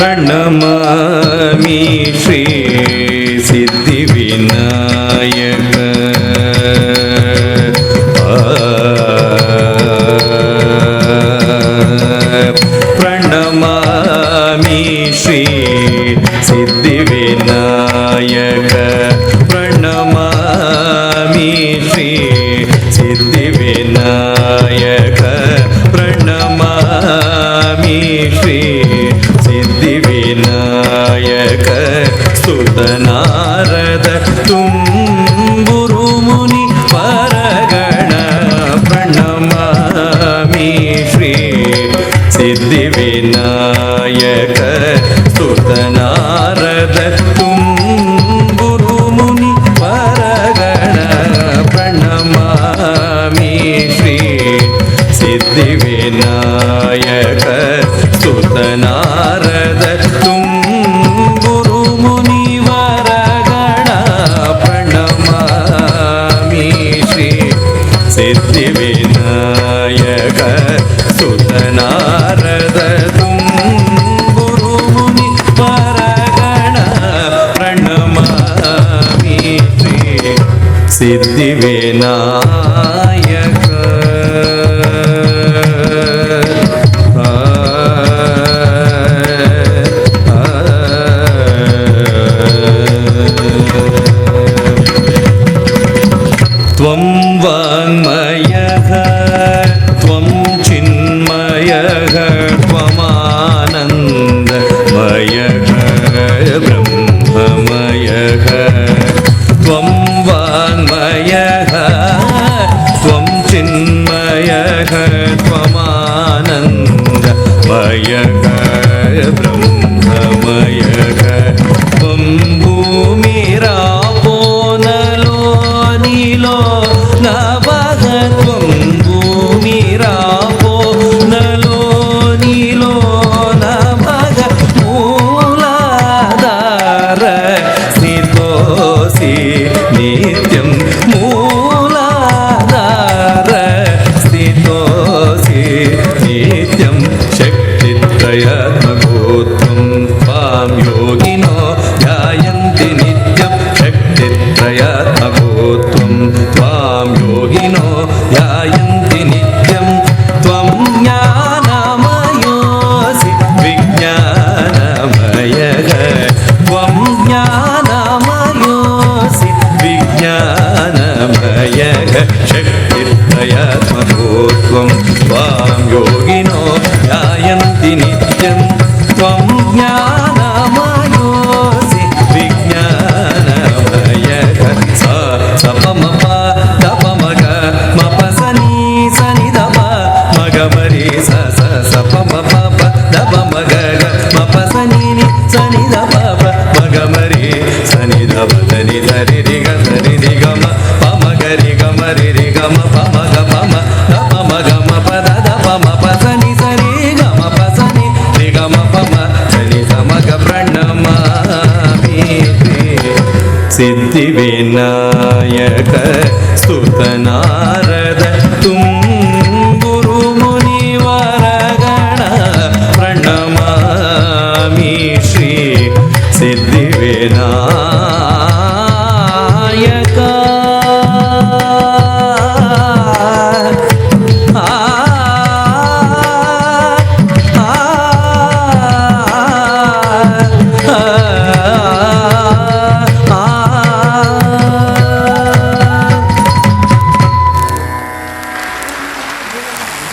प्रणमामि श्री ಶ್ರೀಶಕ ಸುತನಾರದ ತುಂಬುರು ಮುನಿ ಪರಗಣ ಪ್ರಣಮಾಮಿ ಶ್ರೀ ಸಿದ್ಧಿ ವಿನಾಯಕ ಸುತನಾರದ ತುಂಬುರು ಮುನಿ ಪರಗಣ ಪ್ರಣಮಾಮಿ ಶ್ರೀ ಸಿದ್ಧಿ ವಿನಾಯಕ ಸುತನಾರದ ప్రణమామి శ్రీ సిద్ధి వినాయక సుతనారద తుంబురుముని పరగణ ప్రణమామి శ్రీ సిద్ధి వినాయక vamos রে త్వం జ్ఞానమయోసి విజ్ఞానమయః స మపసని సని దప మగ మరి స స సపమప దపమగ మపసని సని దప మగ మరి సని దని ధరి రి గ పమ గరి గమ రి గ మ நமக பிரணமாமி சித்தி விநாயக சுதநாரத